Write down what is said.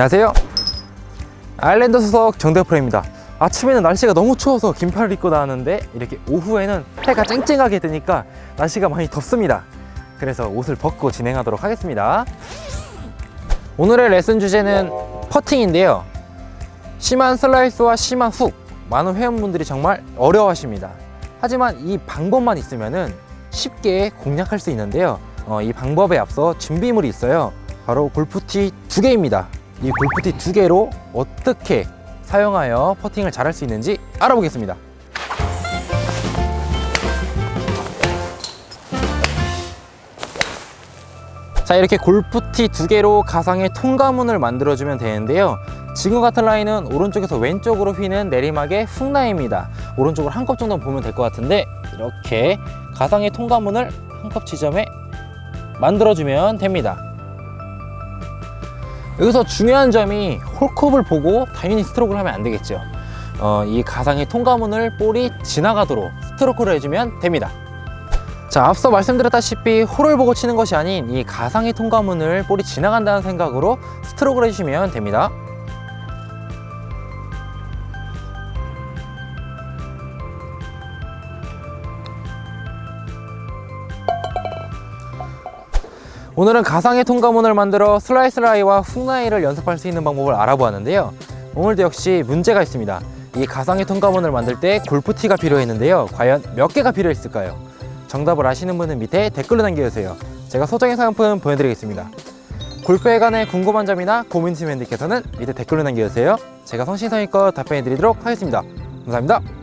안녕하세요. 아일랜드 소속 정대 프로입니다. 아침에는 날씨가 너무 추워서 긴팔을 입고 나왔는데 이렇게 오후에는 해가 쨍쨍하게 뜨니까 날씨가 많이 덥습니다. 그래서 옷을 벗고 진행하도록 하겠습니다. 오늘의 레슨 주제는 퍼팅인데요. 심한 슬라이스와 심한 훅 많은 회원분들이 정말 어려워하십니다. 하지만 이 방법만 있으면은 쉽게 공략할 수 있는데요. 어, 이 방법에 앞서 준비물이 있어요. 바로 골프티 두 개입니다. 이 골프티 두 개로 어떻게 사용하여 퍼팅을 잘할 수 있는지 알아보겠습니다. 자 이렇게 골프티 두 개로 가상의 통가문을 만들어주면 되는데요. 지금 같은 라인은 오른쪽에서 왼쪽으로 휘는 내리막의 훅 라인입니다. 오른쪽으로 한 컵 정도 보면 될 것 같은데 이렇게 가상의 통가문을 한 컵 지점에 만들어주면 됩니다 여기서 중요한 점이 홀컵을 보고 당연히 스트로크를 하면 안 되겠죠 어, 이 가상의 통가문을 볼이 지나가도록 스트로크를 해주면 됩니다 자, 앞서 말씀드렸다시피 홀을 보고 치는 것이 아닌 이 가상의 통과문을 볼이 지나간다는 생각으로 스트로크를 해주시면 됩니다. 오늘은 가상의 통과문을 만들어 슬라이스 라이와 훅 라이를 연습할 수 있는 방법을 알아보았는데요. 오늘도 역시 문제가 있습니다. 이 가상의 통과문을 만들 때 골프티가 필요했는데요. 과연 몇 개가 필요했을까요? 정답을 아시는 분은 밑에 댓글로 남겨주세요. 제가 소정의 상품 보내드리겠습니다. 골프에 관해 궁금한 점이나 고민 있으신 분들께서는 밑에 댓글로 남겨주세요. 제가 성심성의껏 답변해드리도록 하겠습니다. 감사합니다.